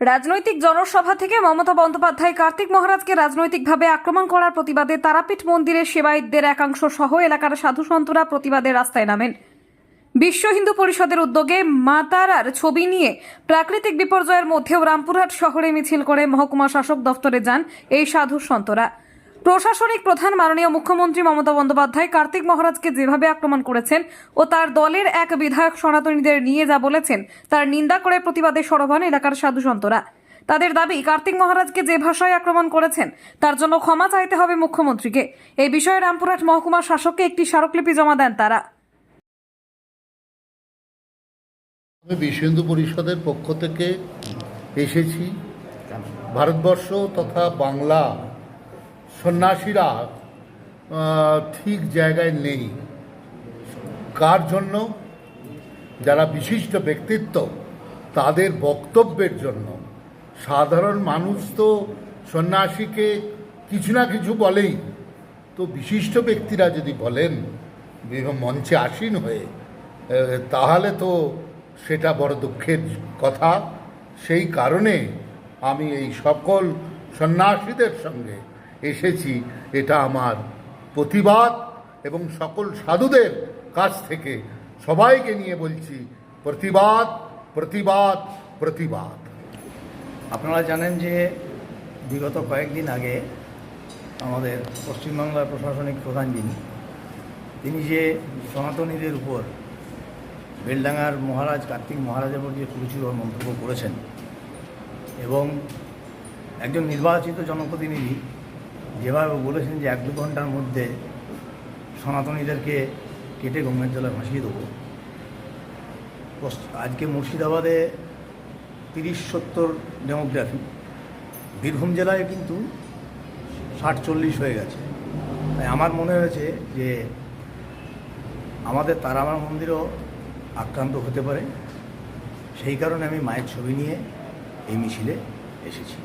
রাজনৈতিক জনসভা থেকে মমতা বন্দ্যোপাধ্যায় কার্তিক মহারাজকে রাজনৈতিকভাবে আক্রমণ করার প্রতিবাদে তারাপীঠ মন্দিরের সেবায়িতদের একাংশ সহ এলাকার সাধু সন্তরা প্রতিবাদে রাস্তায় নামেন। বিশ্ব হিন্দু পরিষদের উদ্যোগে মাতারার ছবি নিয়ে প্রাকৃতিক বিপর্যয়ের মধ্যেও রামপুরহাট শহরে মিছিল করে মহকুমা শাসক দফতরে যান এই সাধু সন্তরা। প্রশাসনিক প্রধান মাননীয় মুখ্যমন্ত্রী মমতা বন্দ্যোপাধ্যায় কার্তিক মহারাজকে যেভাবে আক্রমণ করেছেন ও তার দলের এক বিধায়ক সনাতনীদের নিয়ে যা বলেছেন, তার নিন্দা করে প্রতিবাদে সরব হন এলাকার সাধু সন্তরা। তাদের দাবি, কার্তিক মহারাজকে যে ভাষায় আক্রমণ করেছেন, তার জন্য ক্ষমা চাইতে হবে মুখ্যমন্ত্রীকে। এই বিষয়ে রামপুরহাট মহকুমা শাসককে একটি স্মারকলিপি জমা দেন তারা। আমি বিশ্ব হিন্দু পরিষদের পক্ষ থেকে এসেছি। ভারতবর্ষ তথা বাংলা সন্ন্যাসীরা ঠিক জায়গায় নেই। কার জন্য? যারা বিশিষ্ট ব্যক্তিত্ব, তাদের বক্তব্যের জন্য। সাধারণ মানুষ তো সন্ন্যাসীকে কিছু না কিছু বলেই। তো বিশিষ্ট ব্যক্তিরা যদি বলেন মঞ্চে আসীন হয়ে তাহলে তো সেটা বড় দুঃখের কথা। সেই কারণে আমি এই সকল সন্ন্যাসীদের সঙ্গে এসেছি, এটা আমার প্রতিবাদ এবং সকল সাধুদের কাছ থেকে সবাইকে নিয়ে বলছি, প্রতিবাদ প্রতিবাদ প্রতিবাদ। আপনারা জানেন যে বিগত কয়েকদিন আগে আমাদের পশ্চিমবাংলার প্রশাসনিক প্রধান যিনি, তিনি যে সনাতনীদের উপর বেলডাঙ্গার মহারাজ, কার্তিক মহারাজের উপর যে কুরুচিকর মন্তব্য করেছেন এবং একজন নির্বাচিত জনপ্রতিনিধি যেভাবে বলেছেন যে এক দু ঘণ্টার মধ্যে সনাতনীদেরকে কেটে গঙ্গার জলে ভাসিয়ে দেবো। আজকে মুর্শিদাবাদে তিরিশ সত্তর ডেমোগ্রাফি। বীরভূম জেলায় কিন্তু ষাট চল্লিশ হয়ে গেছে। তাই আমার মনে হয়েছে যে আমাদের তারামা মন্দিরও আক্রান্ত হতে পারে। সেই কারণে আমি মায়ের ছবি নিয়ে এই মিছিলে এসেছি।